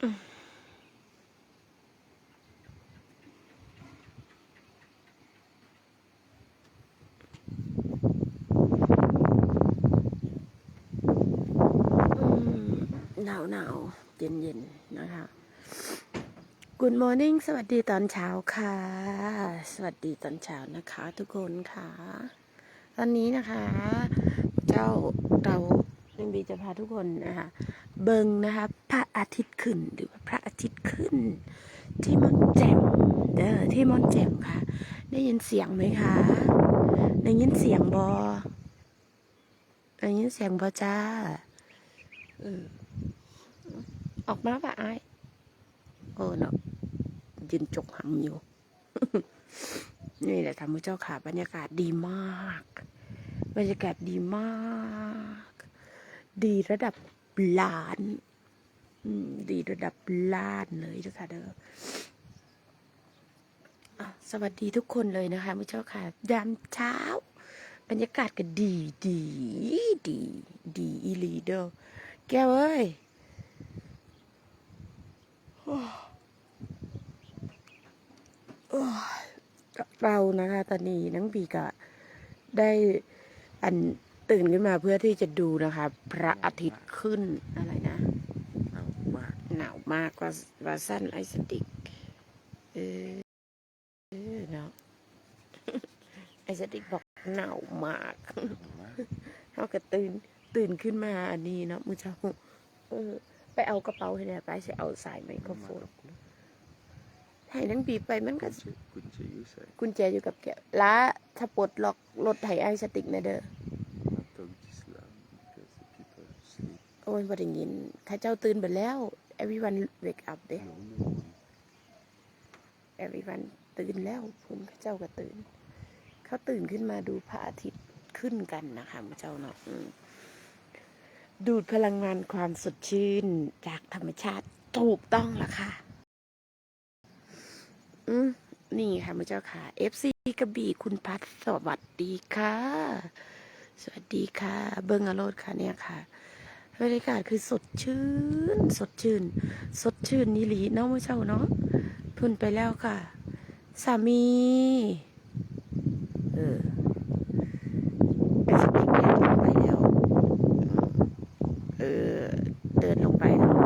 หนาวหนาวเย็นเย็นนะคะ Good morning สวัสดีตอนเช้าค่ะ สวัสดีตอนเช้านะคะ ทุกคนค่ะ ตอนนี้นะคะ เจ้าเรา ลิงบีจะพาทุกคนนะคะเบิงนะคะพระอาทิตย์ขึ้นหรือว่าพระอาทิตย์ขึ้น ที่มอนแจ่มเด้อที่มอนแจ่มค่ะ ได้ยินเสียงไหมคะได้ยินเสียงบอได้ยินเสียงบอจ้าเออออกมาปะไอโอ้เนาะยืนจกหังอยู่ นี่แหละท่านผู้เจ้าค่ะ บรรยากาศดีมาก บรรยากาศดีมาก ดีระดับล้าน ดีระดับล้านเลยเจ้าค่ะเด้อสวัสดีทุกคนเลยนะคะผู้เจ้าค่ะ ยามเช้า บรรยากาศก็ดีดีดี ดีอีหลีเด้อแก้วเอ้ยเรานะคะตอนนี้นังบีก็ได้อัน ตื่นขึ้นมาเพื่อที่จะดูนะคะ พระอาทิตย์ขึ้นอะไรนะเอามากหนาวมากว่าว่าสั้นไอสติกเออเออเนาะไอสติกบอกหนาวมากมากเขาก็ตื่นตื่นขึ้นมาอันนี้เนาะมือเช้าเออ ไปเอากระเป๋าให้แน่ไปสิเอาสายไมโครโฟนให้นังบีไปมันก็กุญแจอยู่ใส่กุญแจอยู่กับแกวล้าถ้าปลดล็อกรถไถไอสติกนะเด้อ มาตกจิสลาม because the people sleep โอ้ยบ่ได้ยินข้าเจ้าตื่นไปแล้ว everyone wake up เด้ everyone ตื่นแล้วคุณข้าเจ้าก็ตื่น เขาตื่นขึ้นมาดูพระอาทิตย์ขึ้นกันนะคะพระเจ้าเนาะดูดพลังงานความสดชื่นจากธรรมชาติถูกต้องละค่ะ อืมนี่ค่ะพระเจ้าค่ะ FC กระบี่คุณพัดสวัสดีค่ะ สวัสดีค่ะ เบิ้งอโรดค่ะเนี่ยค่ะ บรรยากาศคือสดชื่น สดชื่น สดชื่นนี่หลีเนาะเมื่อเช้าเนาะพุ่นไปแล้วค่ะ สามี เออไอสติกเดินลงไปแล้วเออเดินลงไปแล้ว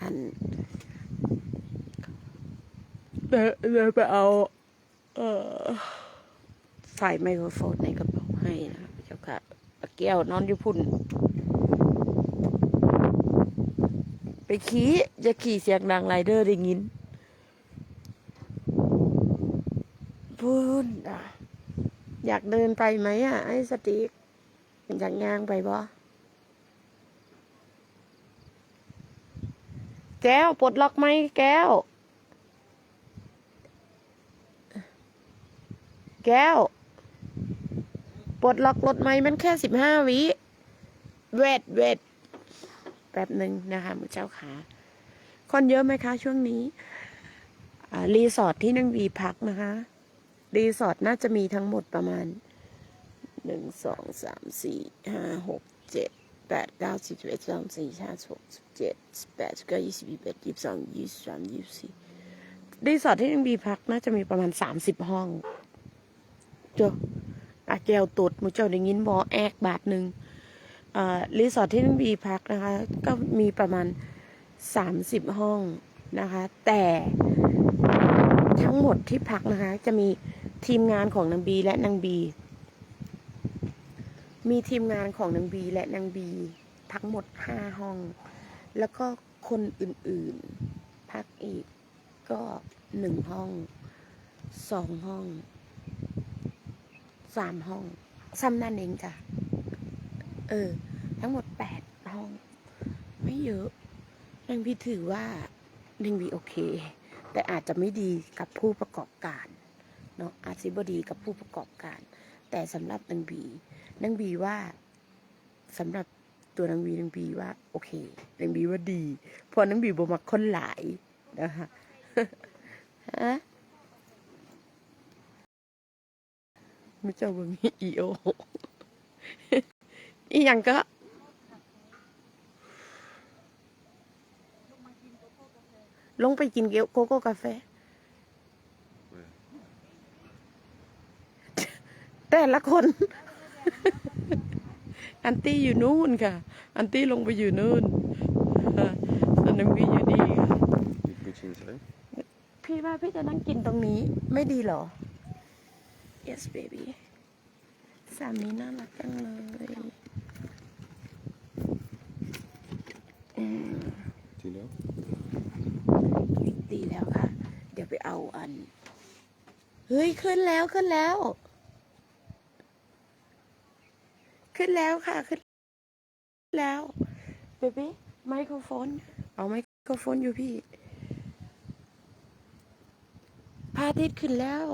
อันเดินเดินไปเอาเออสายไมโครโฟนในกระเป๋าให้นะครับเจ้าค่ะแก้วนอนอยู่พุ่น ไปขี่จะขี่เสียงดังไรเดอร์ได้ยินพุ่นอะอยากเดินไปไหมอะ ไอ้สติกอยากย่างไปบ่แก้วปลดล็อกไหมแก้ว แก้วปลดล็อกรถไหมมันแค่สิบห้าวิ เวทเวท แป๊บหนึ่งนะคะมือเจ้าขาคนเยอะไหมคะ ช่วงนี้รีสอร์ทที่นั่งวีพักนะคะรีสอร์ทน่าจะมีทั้งหมดประมาณหนึ่งสองสามสี่ห้าหกเจ็ดแปดเก้าสิบเอ็ดสองสี่ห้าหกสิบเจ็ดแปดเก้ายี่สิบยี่สิบเอ็ดยี่สิบสองยี่สิบสามยี่สิบสี่รีสอร์ทที่นั่งวีพักน่าจะมีประมาณสามสิบห้องเจ้าอาแก้วตดมูเจ้าได้ยินบอแอกบาทหนึ่ง รีสอร์ทที่นางบีพักนะคะ ก็มีประมาณสามสิบห้องนะคะ แต่ทั้งหมดที่พักนะคะ จะมีทีมงานของนางบีและนางบี มีทีมงานของนางบีและนางบี ทั้งหมดห้าห้อง แล้วก็คนอื่นๆ พักอีกก็หนึ่งห้องสองห้องสามห้องซ้ำนั่นเองจ้ะเออ ห้อง ไม่เยอะนางบีถือว่านางบีโอเค แต่อาจจะไม่ดีกับผู้ประกอบการเนาะอาจจะบดีกับผู้ประกอบการ แต่สำหรับนางบีนางบีว่าสำหรับตัวนางบีนางบีว่า โอเคนางบีว่าดีเพราะนางบีบ่มักคนหลายนะคะฮะไม่เจ้าเบิ่งอีโออีหยังก็ ลงไปกินเกี๊ยวโกโก้กาแฟ Where? แต่ละคน อันตี้อยู่นู่นค่ะ อันตี้ลงไปอยู่นู่นอ่าส่วนน้องวีอยู่นี่ค่ะ You put inside? พี่ว่าพี่จะนั่งกินตรงนี้ ไม่ดีเหรอ yes baby สามีน่ารักจังเลยอืม Do you know? ตีแล้วค่ะ เดี๋ยวไปเอาอัน เฮ้ย ขึ้นแล้วขึ้นแล้ว ขึ้นแล้วค่ะ ขึ้นแล้วเบบี้ไมโครโฟน เอาไมโครโฟนอยู่พี่พระอาทิตย์ขึ้นแล้ว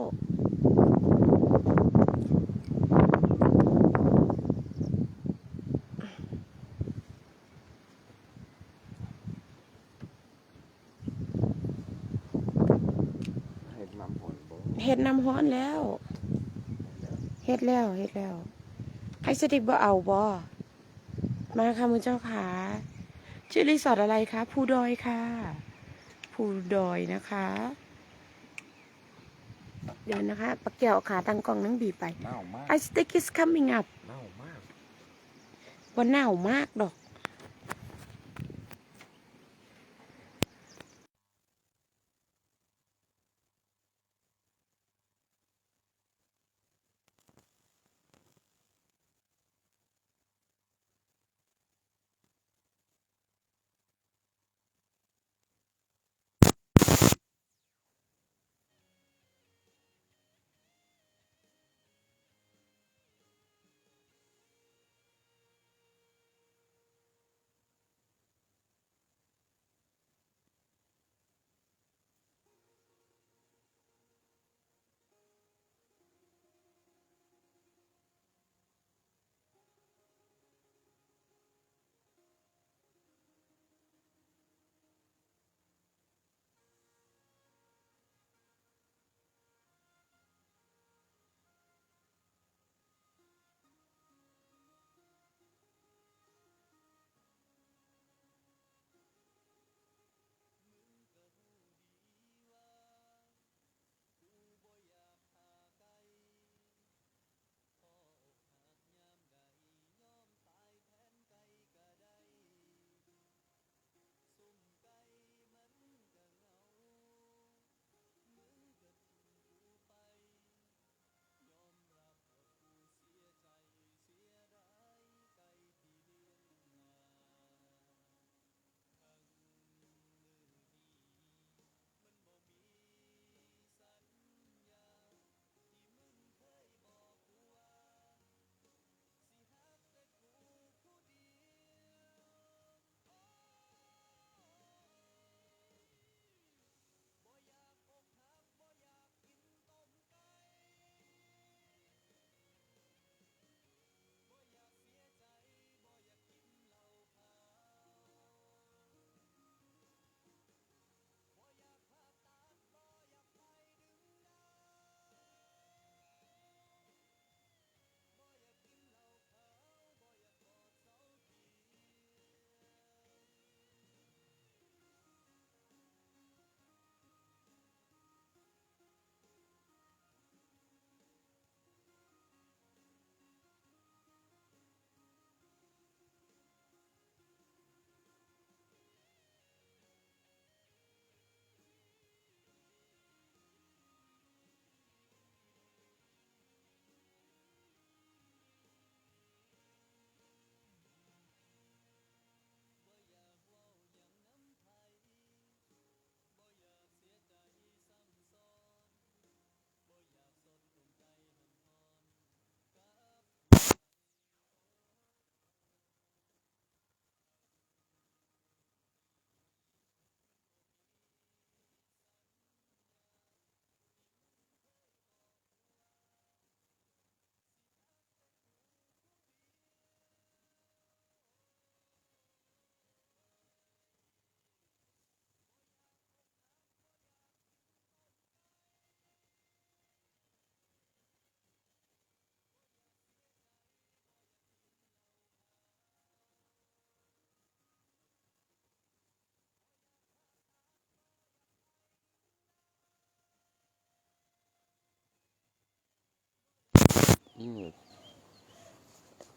เห็ดน้ำหอนบ่เฮ็ดน้ำฮ้อนแล้วเฮ็ดแล้วเฮ็ดแล้วไอ้สติกบ่เอาบ่มาค่ะมือเจ้าขาชื่อรีสอร์ทอะไรคะภูดอยค่ะภูดอยนะคะ เดี๋ยวนะคะปะเกี่ยวเอาขาตั้งกล้องนั่งบีบไปหนาวมากไอสติก is coming up หนาวมาก ว่าหนาวมากดอก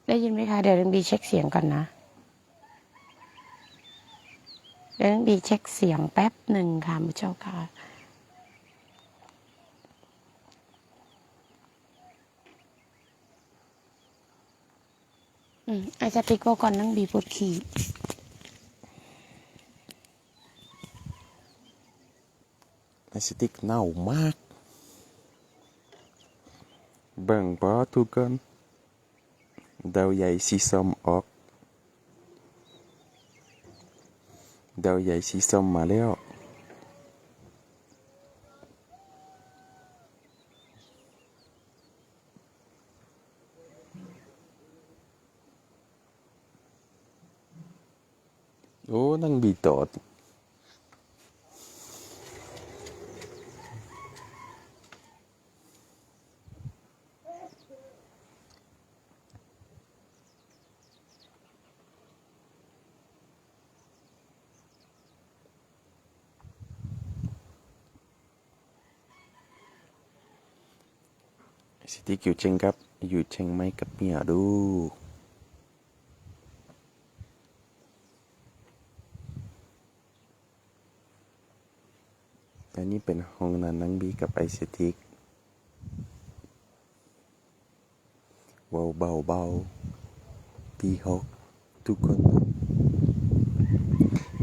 ได้ยินไหมคะ เดี๋ยวดึงดีเช็คเสียงก่อนนะ เดี๋ยวดึงดีเช็คเสียงแป๊บหนึ่งค่ะมุเจ้าค่ะอืมไอสติ๊กเกอร์ก่อนนั่งบีปวดขี่ไอสติ๊กเน่ามาก เบิ่งบ่ทุกคนดาวใหญ่สีส้มออก ดาวใหญ่สีส้มมาแล้ว โอ้นั่งบี ติ๊กอยู่เชียงครับ อยู่เชียงใหมกับเมียดูอันนี้เป็นห้องนอนนังบีกับไอสติกเบาเบาเบาตีหกทุกคนนอน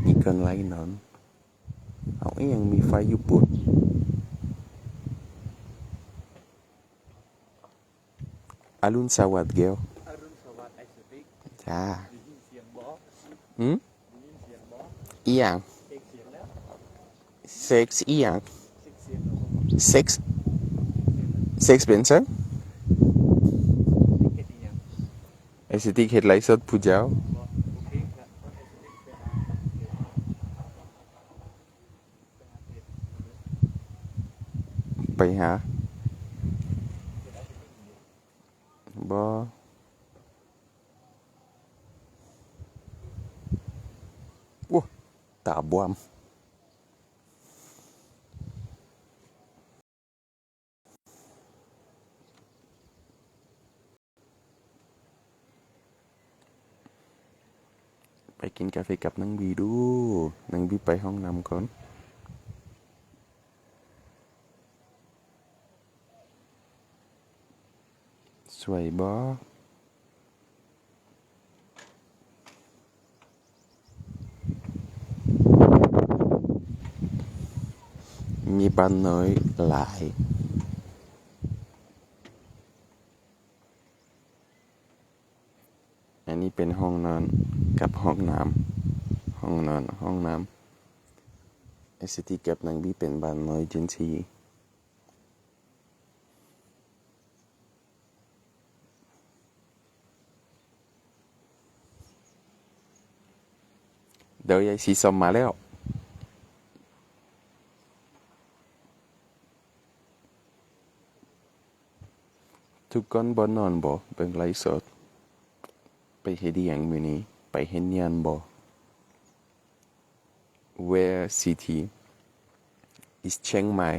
มีกันไล่นอนเอาเองมีไฟอยู่ปุ่น อรุณสวัสดิ์เกลอรุณสวัสดิ์ไอสติ๊กจ้าได้ยินเสียงบอสหืมได้ยินเสียงบอสอีหยังเอกเสียงแล้วเซ็กซ์อีหยังเสียงเสียงแล้วเซ็กซ์เซ็กซ์เป็นซังเอกเดียงไอสติกเฮ็ดไลฟ์สดผู้เจ้าบอสโอเคครับไอสติ๊กไปหาไปไปหาเพจหา บ่โอ้ตาบวมไปกินกาแฟกับนางบีดูนางบีไปห้องน้ำก่อน สวยบ่มีบ้านน้อยหลายอันนี้เป็นห้องนอนกับห้องน้ำห้องนอนห้องน้ำไอซิตี้กับนางบีเป็นบ้านน้อยจินซี ดี๋ยวยายสีส้มมาแล้ว ทุกคนบนนอนบ่เบิ่งไลฟ์สด ไปเฮ็ดอิหยังมื้อนี้ ไปเฮ็ดงานบ่ Where city is Chiang Mai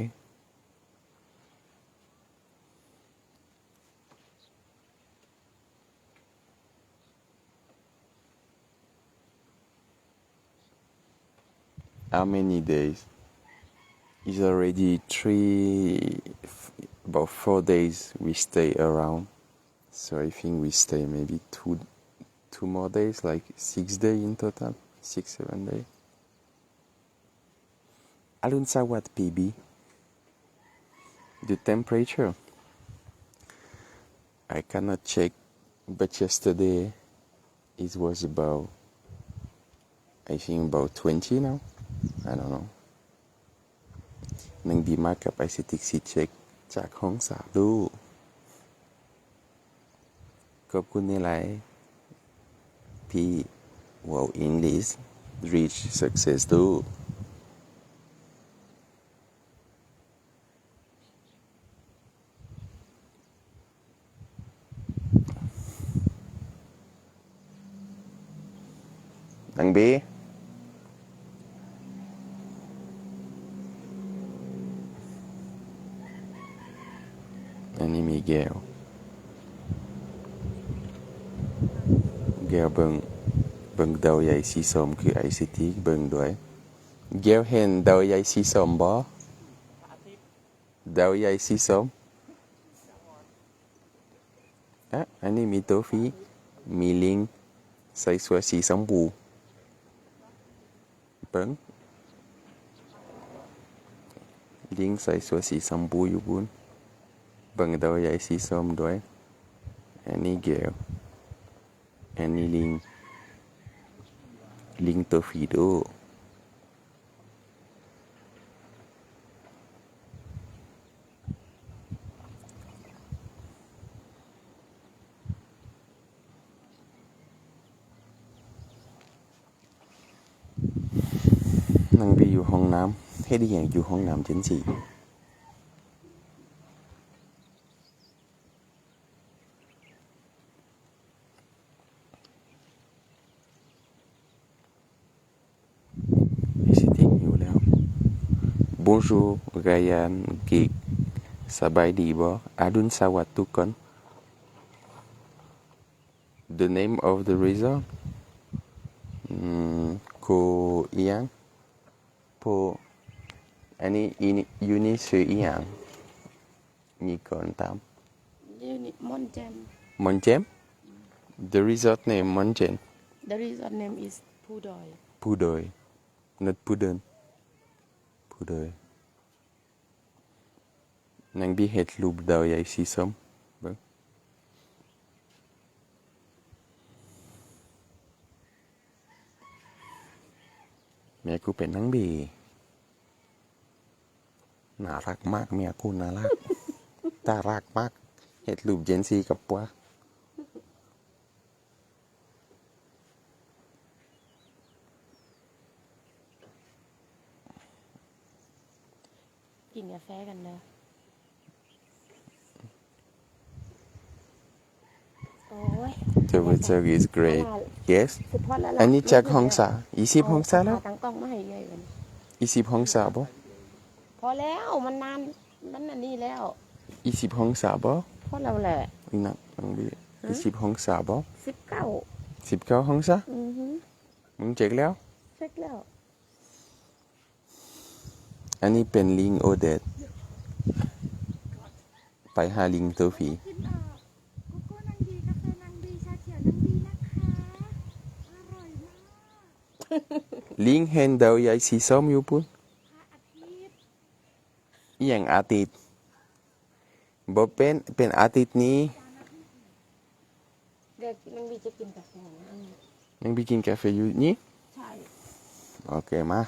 'How many days? It's already three, about four days we stay around. So I think we stay maybe two, two more days, like six days in total, six seven days. Alun Sawat PB. The temperature. I cannot check, but yesterday it was about, I think about 20 now. I don't know. หนึ่งดีมากกับไอซิติกซีเช็คจากห้องสาวดูขอบคุณในไลน์พี่วอลอิงลิส reach success ดู นังบี อันนี้มีแก้ว แก้วเบิงเบิงดาวใหญ่ สีส้มคือไอซิตี้เบิงด้วยแก้วเห็นดาวใหญ่สีส้มบ่ดาวใหญ่สีส้มอะอันนี้มีตัวฟีมีลิงใส่สื้อสีชมพูเบิงลิงใส่สื้อสีชมพูอยู่บุนเบิงดาวใหญ่สีส้มด้วยอันนี้แก้วอันนี้ลิง ลิงตัวฟีโดนางบีอยู่ห้องน้ำให้ได้อย่างอยู่ห้องน้ำชั้นสี่ให้สิทิ้งอยู่แล้ว Bonjour Ryan กิกสบายดีบ่อดุลสวัสดิ์ทุกคน The name of the resort อืมโคอียังโพอันนี้อีนี่ยูนี่ชื่ ออียังมีก่อนตามยูนิมอนเจมมอนเจม The resort name มอนเจม The resort name is ผู้ดอยผู้โดย not ผู้เดินผู้โดยนางบีเห็ดรูปดาวใหญ่สีส้มเบิ่งเมียกูเป็นนางบีน่ารักมากเมียกูน่ารันเนอะก ตารักมาก เห็ดรูปเจนซีกับปัว กินกาแฟกันเด้อโอ้ย The weather is great yes สุดพอดแล้วอันนี้จากห้องสายี่สิบห้องสาแล้วตั้งกล้องมาให้ใหญ่กันยี่สิบห้องสาบ่พอแล้วมันนานมันอันนี้แล้วยี่สิบห้องสาบ่พอแล้วแหละอีนักนังบียี่สิบห้องสาบ่สิบเก้าสิบเก้าห้องสาอือฮึมึงเจ็คแล้วเช็คแล้ว อันนี้เป็นลิงโอเดตไปหาลิงตัวผี กินเอ่อโกโก้นางดีกาแฟนางดีชาเขียวนางดีนะคะ อร่อยมาก ลิงเห็นดาวใหญ่สีส้มอยู่ปุ่นอย่างอาทิตย์บ่เป็นเป็นอาทิตย์นี้เด็กนังบีจะกินกาแฟนะนังบีกินกาแฟอยู่นี่ใช่โอเคมา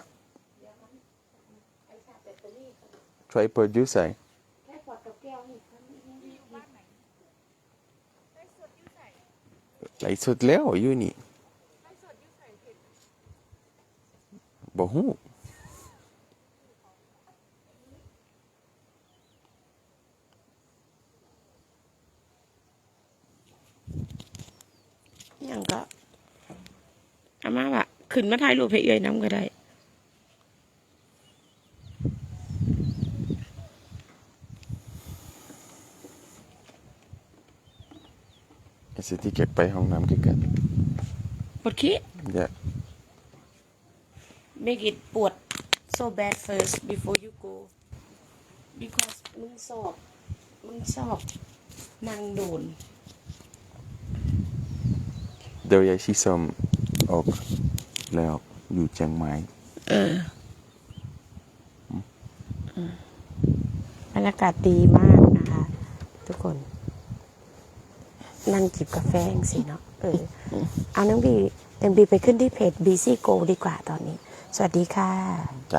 ช่วยเปิดยูใส่ไหลสุดแล้วอยู่นี่ บ่ฮู้อย่างก็อามาว่าขึ้นมาถ่ายรูปให้เอื้อยน้ำก็ได้ไอ้สิที่เก็บไปห้องน้ำคือกันปวดขี้เดี๋ยว make it ปวด so bad first before you go because มึงสอบมึงชอบนั่งโดน เดี๋ยวยายชีส้มออกแล้วอยู่เชียงใหม่บรรยากาศดีมากนะคะ ทุกคน นั่งจิบกาแฟเองสิเนาะเออเอาน้องบีน้องบีไปขึ้นที่เพจ BC Go ดีกว่าตอนนี้ สวัสดีค่ะจ้ะ